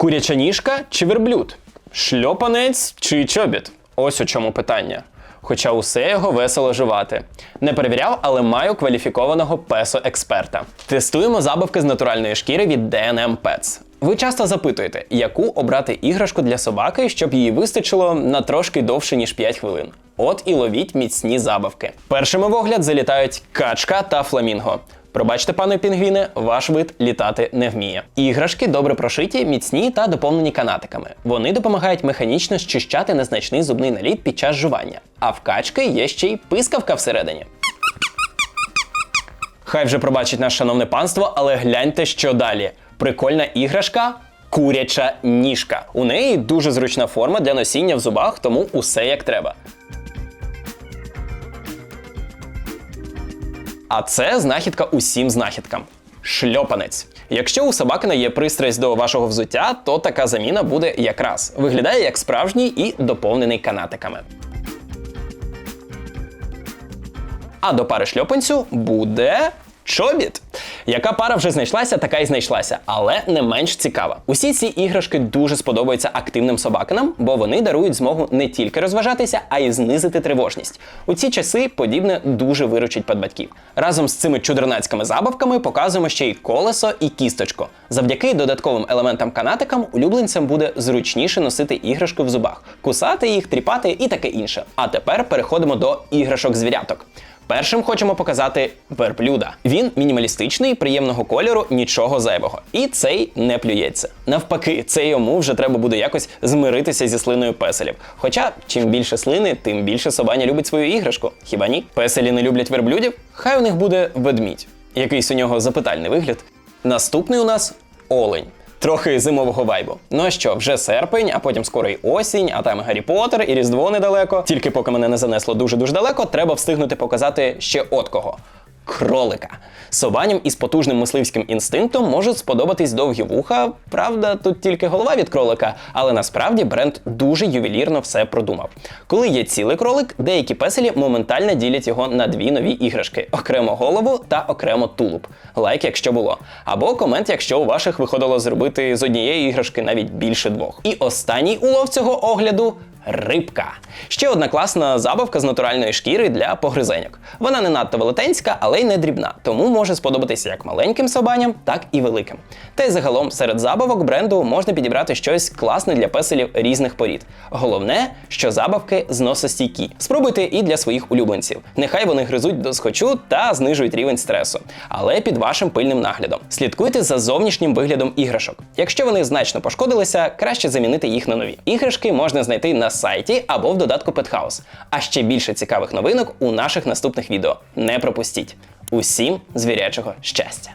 Куряча ніжка чи верблюд? Шльопанець чи чобіт? Ось у чому питання. Хоча усе його весело жувати. Не перевіряв, але маю кваліфікованого песо-експерта. Тестуємо забавки з натуральної шкіри від DNM Pets. Ви часто запитуєте, яку обрати іграшку для собаки, щоб її вистачило на трошки довше, ніж 5 хвилин. От і ловіть міцні забавки. Першими в огляд залітають качка та фламінго. Пробачте, пане пінгвіне, ваш вид літати не вміє. Іграшки добре прошиті, міцні та доповнені канатиками. Вони допомагають механічно щищати незначний зубний наліт під час жування. А в качки є ще й пискавка всередині. Хай вже пробачить наше шановне панство, але гляньте, що далі. Прикольна іграшка. Куряча ніжка. У неї дуже зручна форма для носіння в зубах, тому усе як треба. А це знахідка усім знахідкам. Шльопанець. Якщо у собакина є пристрасть до вашого взуття, то така заміна буде якраз. Виглядає як справжній і доповнений канатиками. А до пари шльопанцю буде чобіт. Яка пара вже знайшлася, така й знайшлася, але не менш цікава. Усі ці іграшки дуже сподобаються активним собакинам, бо вони дарують змогу не тільки розважатися, а й знизити тривожність. У ці часи подібне дуже виручить подбатьків. Разом з цими чудернацькими забавками показуємо ще й колесо і кісточку. Завдяки додатковим елементам канатикам улюбленцям буде зручніше носити іграшки в зубах, кусати їх, тріпати і таке інше. А тепер переходимо до іграшок звіряток. Першим хочемо показати верблюда. Він мінімалістичний, приємного кольору, нічого зайвого. І цей не плюється. Навпаки, це йому вже треба буде якось змиритися зі слиною песелів. Хоча чим більше слини, тим більше собаня любить свою іграшку. Хіба ні? Песелі не люблять верблюдів? Хай у них буде ведмідь. Якийсь у нього запитальний вигляд. Наступний у нас олень. Трохи зимового вайбу. Ну а що, вже серпень, а потім скоро й осінь, а там Гаррі Поттер, і Різдво недалеко. Тільки поки мене не занесло дуже-дуже далеко, треба встигнути показати ще от кого. Кролика. Собаням із потужним мисливським інстинктом можуть сподобатись довгі вуха. Правда, тут тільки голова від кролика, але насправді бренд дуже ювелірно все продумав. Коли є цілий кролик, деякі песелі моментально ділять його на дві нові іграшки: окремо голову та окремо тулуб. Лайк, якщо було. Або комент, якщо у ваших виходило зробити з однієї іграшки навіть більше двох. І останній улов цього огляду. Рибка. Ще одна класна забавка з натуральної шкіри для погризеньок. Вона не надто велетенська, але й не дрібна, тому може сподобатися як маленьким собаням, так і великим. Та й загалом серед забавок бренду можна підібрати щось класне для песелів різних порід. Головне, що забавки зносостійкі. Спробуйте і для своїх улюбленців. Нехай вони гризуть до схочу та знижують рівень стресу, але під вашим пильним наглядом. Слідкуйте за зовнішнім виглядом іграшок. Якщо вони значно пошкодилися, краще замінити їх на нові. Іграшки можна знайти на сайті або в додатку Петхаус. А ще більше цікавих новинок у наших наступних відео. Не пропустіть! Усім звірячого щастя!